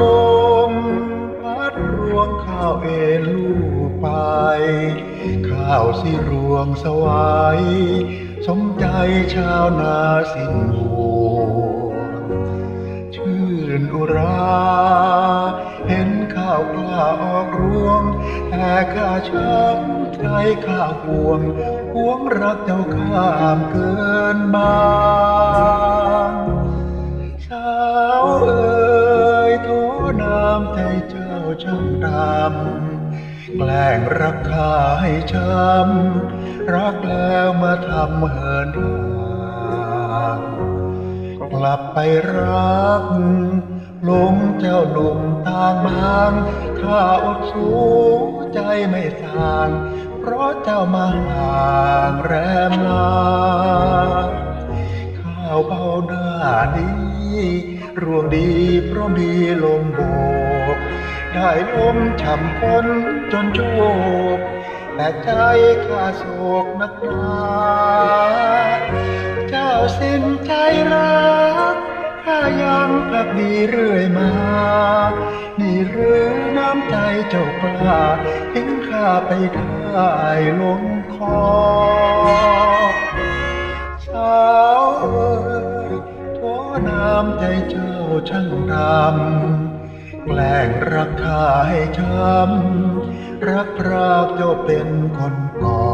ลมพัดรวงข้าวเอลูไป ข้าวสิรวงสวายสมใจชาวนาสิ้นหัวชื่นอุรา เห็นข้าวกล้าออกรวง แต่ข้าช้ำใจข้าห่วง ห่วงรักเจ้าข้ามเกินมา ช่างดำแกล้งรักข้าให้ช้ำรักแล้วมาทำเหินห่างกลับไปรักหลงเจ้าหนุ่มต่างบางข้าอดสู้ใจไม่สางเพราะเจ้ามาห่างแรมลาข้าวเบาหน้านี้รวงดีเพราะมีลมโบ กได้ลมฉ่ำฝนจนโชกแต่ใจข้าโศกนักหนาเจ้าสิ้นใจรักข้ายังพักดีเรื่อยมา นี่หรือน้ำใจเจ้ากล้าทิ้งข้าไปได้ลงคอสาวเอ๋ยโทน้ำใจเจ้าช่างดำ แกล้งรักข้าให้ช้ำรักพรากเจ้าเป็นคนก่อ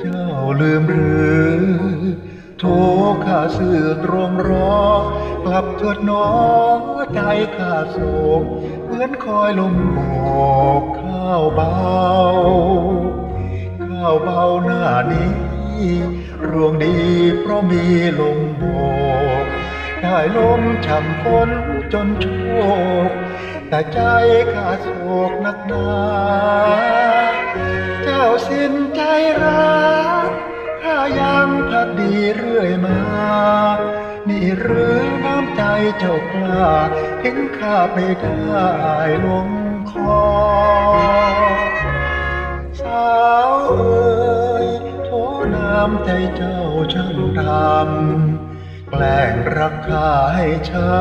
เจ้าลืมหรือโทข้าสื่อตรงรอกลับเถิดน้องใจข้าโศกเหมือนคอยลมโบกข้าวเบา ข้าวเบาหน้านี้รวงดีเพราะมีลมโบก ได้ลมฉ่ำฝนจนโชกแต่ใจข้าโศกนักหนาเจ้าสิ้นใจรักข้ายังพักดีเรื่อยมา นี่หรือน้ำใจเจ้ากล้าทิ้งข้าไปได้ลงคอสาวเอ๋ยโทน้ำใจเจ้าช่างดำ ล้งรักข้าให้ช้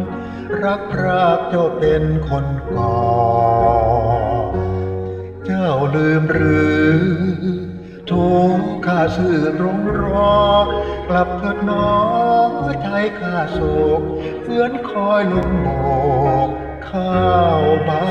ำ รักพรากเจ้าเป็นคนก่อ เจ้าลืมหรือโทข้าสื่อตรงรอกลับเถิดน้องใจข้าโศกเพื่อนคอยลุมโบกข้าวเบา